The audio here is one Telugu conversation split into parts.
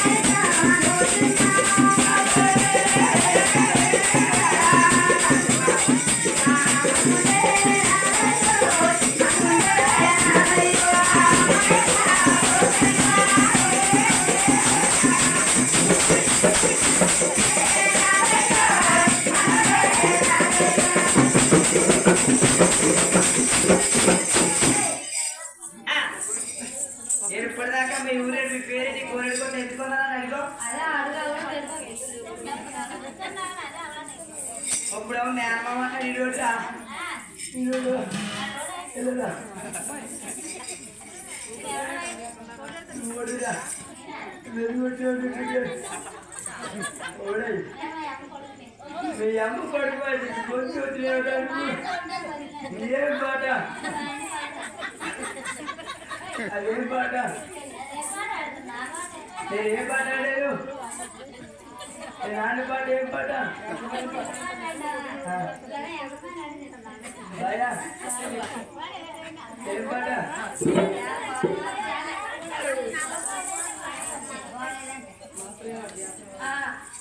Thank నేను ఇప్పటిదాకా మీ ఊరే మీ అడిగో అదే అడగాలి ఇప్పుడేమో మేనమామ నీడోడు ఓడై మీ అమ్మ కొడుకు కొంచెం ఏం పాట? అదేం పాట? నేను ఏం పాట ఆడాను? నేను పాట ఏం పాట? ఏం పాట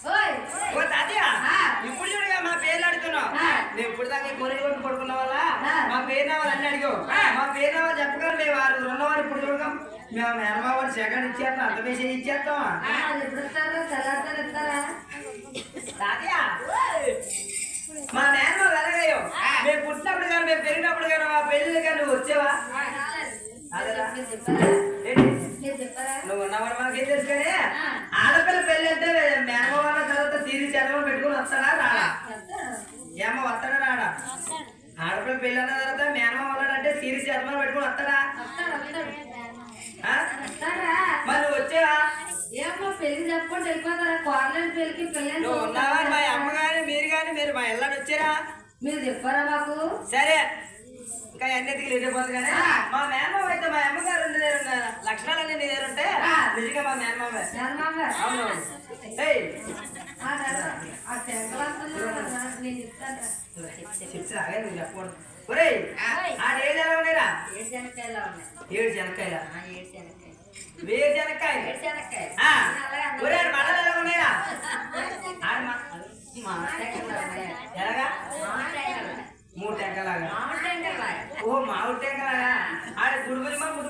ఓయ్ ఓ తాతయ్య ఆ. ఇప్పుడు చూడగా మా పేర్లు అడుగుతున్నావు ఆ. నేను ఇప్పుడు దాకా కొరికి కొట్టి పడుకున్న ఆ. మా పేరు నావాలి అన్ని అడిగావు. మా పేరు నావాలి చెప్పగలరు మేము ఆరు ఉన్నవారు ఇప్పుడు చూడగా మేము మేనమావాడు సెకండ్ ఇచ్చేస్తాం అంత వేసి ఇచ్చేస్తాం. తాతయ్య. మా మేనమా వెలగయ్యో మేము పుట్టినప్పుడు కానీ మేము పెరిగినప్పుడు కానీ మా పెళ్ళి కానీ నువ్వు వచ్చేవా? నువ్వు ఉన్నవాడు మాకేం తెలుసు కానీ. ఆడపిల్ల పెళ్ళి అంటే మేనమావ తర్వాత తీరి చదవం పెట్టుకుని వస్తాడా రాడా? ఏమో వస్తాడా రాడా? ఆడపిల్ల పెళ్ళి అన్న తర్వాత మేనమావ ఉన్నాడంటే తీరి చదవం పెట్టుకుని వస్తాడా? మరి వచ్చేవా? ఏమో పెళ్ళి చెప్పుకుంటూ వెళ్ళిపోతారా? కోరలేని పెళ్ళికి పెళ్ళని నువ్వు ఉన్నావా? మా అమ్మ కానీ మీరు కానీ మీరు మా ఇళ్ళని వచ్చారా? మీరు చెప్పారా మాకు? సరే. ఇంకా అన్నిటికీ లేకపోతుంది కానీ. మా మేనమావ అయితే మా అమ్మగారు నీ దగ్గర లక్షణాలన్నీ నీ దగ్గర ఉంటే. నిజంగా మా మేనమావే అవును. ఏడు శనక్కాయలు వేరు శనక్కాయ. ఒరే మడలు ఎలా ఉన్నాయి. ఎలాగా. మూడు టెంకలాగా మామిడి. ఓ టెంకలాగా ఆడ గుడుగులి మా గుడి